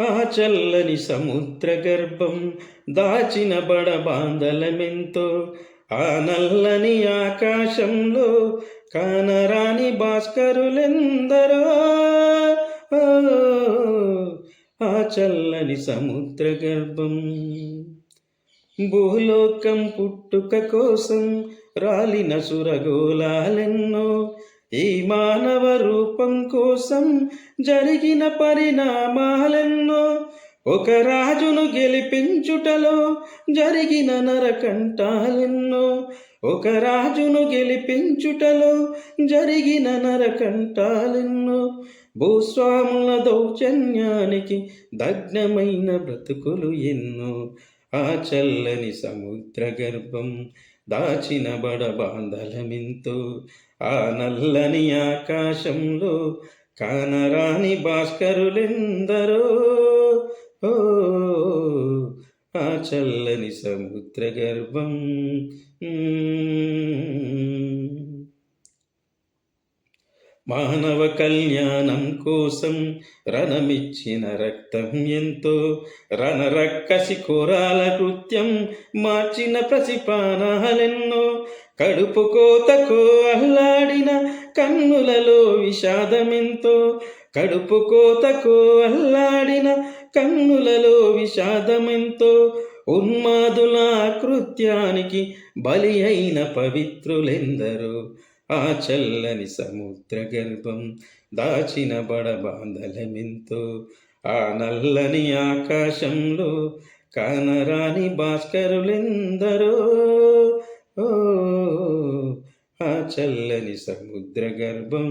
ఆ చల్లని సముద్ర గర్భం దాచిన బడబాందలమెంతో ఆ నల్లని ఆకాశంలో కానరాని భాస్కరులెందరో. ఓ, ఆ చల్లని సముద్ర గర్భం భూలోకం పుట్టుక కోసం రాలిన సురగోళాలెన్నో ఈ మానవ రూపం కోసం జరిగిన పరిణామాలెన్నో ఒక రాజును గెలిపించుటలో జరిగిన నరకంటాలెన్నో ఒక రాజును గెలిపించుటలో జరిగిన నరకంటాలెన్నో భూస్వాముల దౌర్జన్యానికి దగ్నమైన బ్రతుకులు ఎన్నో ఆ చల్లని సముద్ర గర్భం దాచిన బడబాంధలమింతో ఆ నల్లని ఆకాశంలో కానరాని భాస్కరులెందరో? ఓ ఆ చల్లని సముద్ర గర్భం మానవ కళ్యాణం కోసం రణమిచ్చిన రక్తం ఎంతో. రణరక్కసి కోరాల కృత్యం మార్చిన ప్రసిపానాలెన్నో కడుపు కోతకు అల్లాడిన కన్నులలో విషాదమెంతో. కడుపు కోతకు అల్లాడిన కన్నులలో విషాదమెంతో. ఉన్మాదుల కృత్యానికి బలి అయిన పవిత్రులెందరో. ఆ చల్లని సముద్ర గర్భం దాచిన బడబాంధలమెంతో ఆ నల్లని ఆకాశంలో కానరాని భాస్కరులెందరో. ఓ ఆ చల్లని సముద్ర గర్భం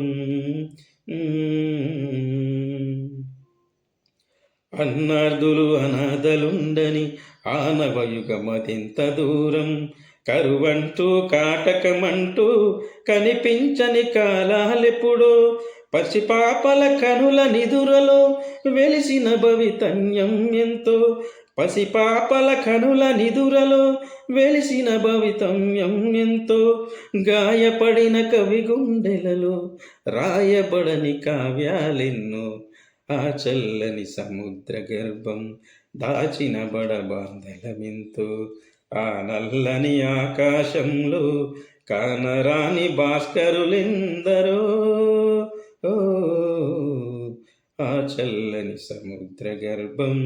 అన్నార్థులు అనాథలుండని ఆనవయుగమతింత దూరం కరువంటూ కాటకమంటూ కనిపించని కాలాలెప్పుడో పసిపాపల కనుల నిదురలో వెలిసిన భవితన్యం ఎంతో. పసిపాపల కనుల నిదురలో వెలిసిన భవితమ్యం ఎంతో. గాయపడిన కవి గుండెలలో రాయబడని కావ్యాలెన్నో. ఆ చల్లని సముద్ర గర్భం దాచిన బడబాంధలమెంతో. ఆ నల్లని ఆకాశంలో కానరాని భాస్కరులెందరో? ఓ ఆ చల్లని సముద్ర గర్భం